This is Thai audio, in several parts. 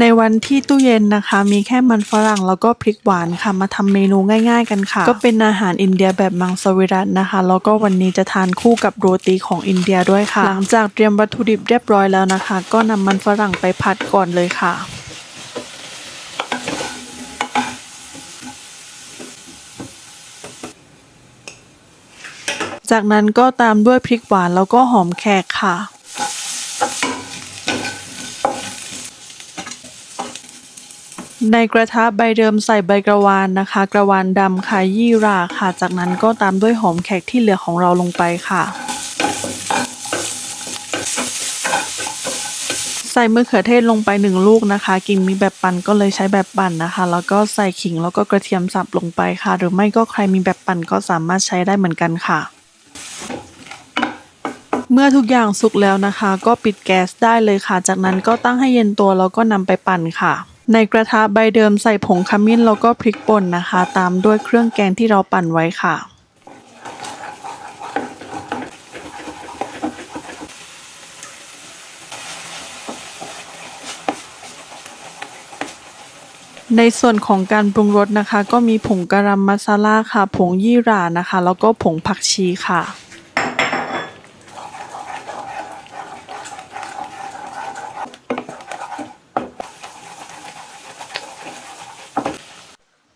ในวันที่ตู้เย็นนะคะ มีแค่มันฝรั่งแล้วก็พริกหวานค่ะ มาทำเมนูง่าย ๆ กันค่ะ ก็เป็นอาหารอินเดียแบบมังสวิรัตนะคะ แล้วก็วันนี้จะทานคู่กับโรตีของอินเดียด้วยค่ะ หลังจากเตรียมวัตถุดิบเรียบร้อยแล้วนะคะ ก็นำมันฝรั่งไปผัดก่อนเลยค่ะจากนั้นก็ตามด้วยพริกหวานแล้วก็หอมแขกค่ะ ในกระทะใบเดิมใส่ใบกระวานนะคะ กระวานดำค่ะยี่ราค่ะ จากนั้นก็ตามด้วยหอมแขกที่เหลือของเราลงไปค่ะ ใส่มะเขือเทศลงไปหนึ่งลูกนะคะ กินมีแบบปั่นก็เลยใช้แบบปั่นนะคะ แล้วก็ใส่ขิงแล้วก็กระเทียมสับลงไปค่ะ หรือไม่ก็ใครมีแบบปั่นก็สามารถใช้ได้เหมือนกันค่ะเมื่อทุกอย่างสุกแล้วนะคะ ก็ปิดแก๊สได้เลยค่ะ จากนั้นก็ตั้งให้เย็นตัวแล้วก็นำไปปั่นค่ะ ในกระทะใบเดิมใส่ผงขมิ้นแล้วก็พริกป่นนะคะ ตามด้วยเครื่องแกงที่เราปั่นไว้ค่ะ ในส่วนของการปรุงรสนะคะ ก็มีผงกะรัมมัสลาค่ะ ผงยี่หร่านะคะ แล้วก็ผงผักชีค่ะ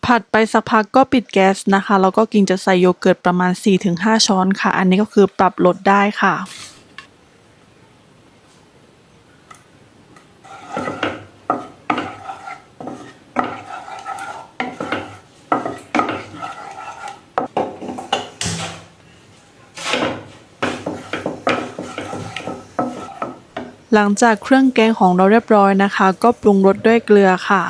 ผัดไปสักพักก็ปิดแก๊สนะคะแล้วก็กินจะใส่โยเกิร์ตประมาณ 4-5 ช้อนค่ะ อันนี้ก็คือปรับลดได้ค่ะหลังจากเครื่องแกงของเราเรียบร้อยนะคะ ก็ปรุงรสด้วยเกลือค่ะ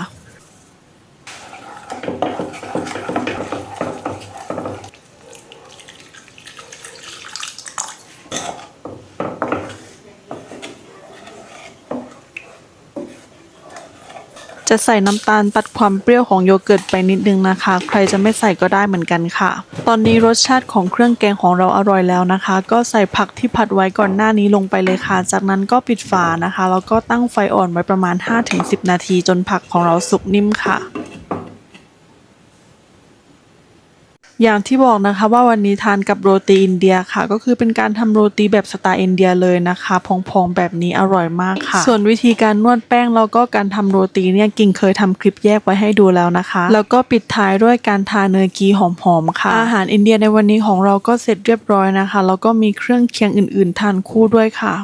จะใส่น้ำตาลตัดความเปรี้ยวของโยเกิร์ตไปนิดนึงนะคะ ใครจะไม่ใส่ก็ได้เหมือนกันค่ะ ตอนนี้รสชาติของเครื่องแกงของเราอร่อยแล้วนะคะ ก็ใส่ผักที่ผัดไว้ก่อนหน้านี้ลงไปเลยค่ะ จากนั้นก็ปิดฝานะคะแล้วก็ตั้งไฟอ่อนไว้ประมาณ 5-10 นาทีจนผักของเราสุกนิ่มค่ะ อย่างที่บอกนะคะว่าวันนี้ทานกับโรตีอินเดียค่ะ ก็คือเป็นการทำโรตีแบบสไตล์อินเดียเลยนะคะพองๆแบบนี้อร่อยมากค่ะ ส่วนวิธีการนวดแป้งแล้วก็การทำโรตีเนี่ยกิ่งเคยทำคลิปแยกไว้ให้ดูแล้วนะคะ แล้วก็ปิดท้ายด้วยการทาเนยกีหอมๆค่ะ อาหารอินเดียในวันนี้ของเราก็เสร็จเรียบร้อยนะคะแล้วก็มีเครื่องเคียงอื่นๆ ทานคู่ด้วยค่ะ